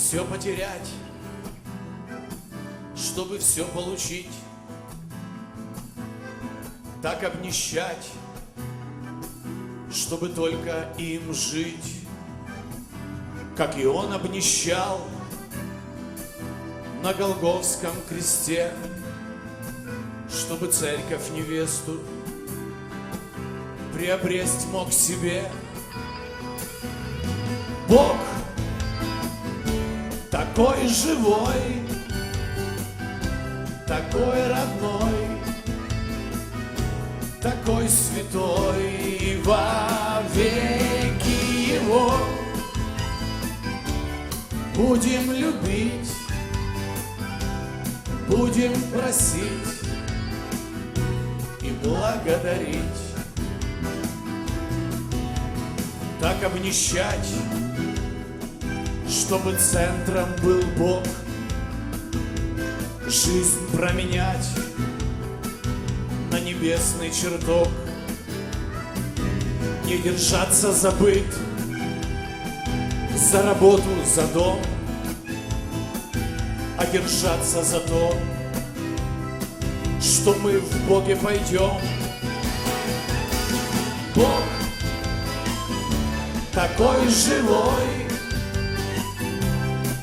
все потерять, чтобы все получить, так обнищать, чтобы только им жить, как и он обнищал на Голговском кресте, чтобы церковь невесту приобресть мог себе. Бог такой живой, такой родной, такой святой и во веки его будем любить, будем просить и благодарить. Так обнищать, чтобы центром был Бог, жизнь променять на небесный чертог, не держаться за быт, за работу, за дом, а держаться за то, что мы в Боге пойдем. Бог такой живой,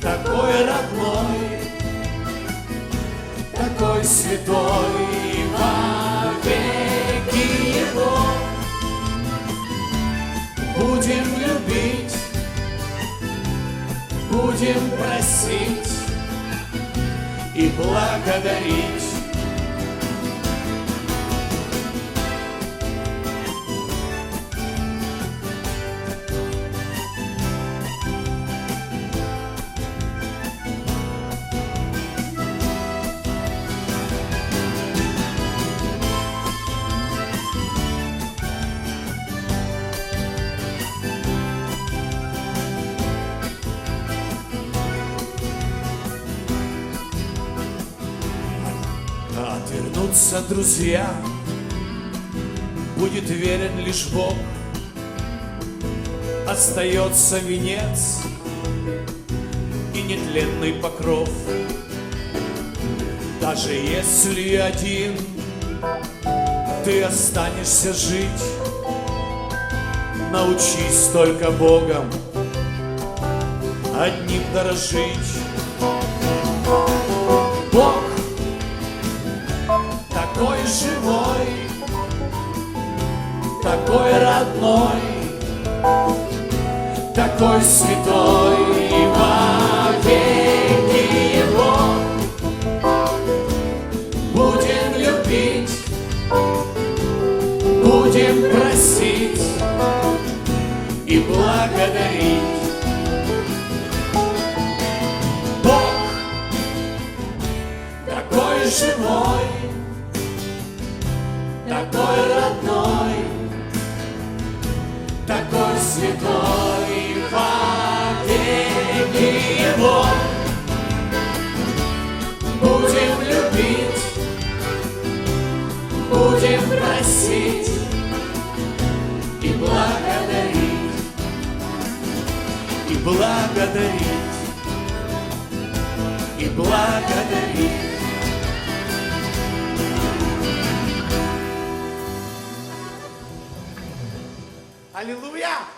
такой родной, такой святой и во веки его будем любить, будем просить и благодарить. Отвернутся друзья, будет верен лишь Бог. Остается венец и нетленный покров. Даже если один ты останешься жить, научись только Богом одним дорожить. Бог живой, такой родной, такой святой и во веки его будем любить, будем просить и благодарить. Живой, такой родной, такой святой и во веки его будем любить, будем просить и благодарить, и благодарить, и благодарить. Аллилуйя!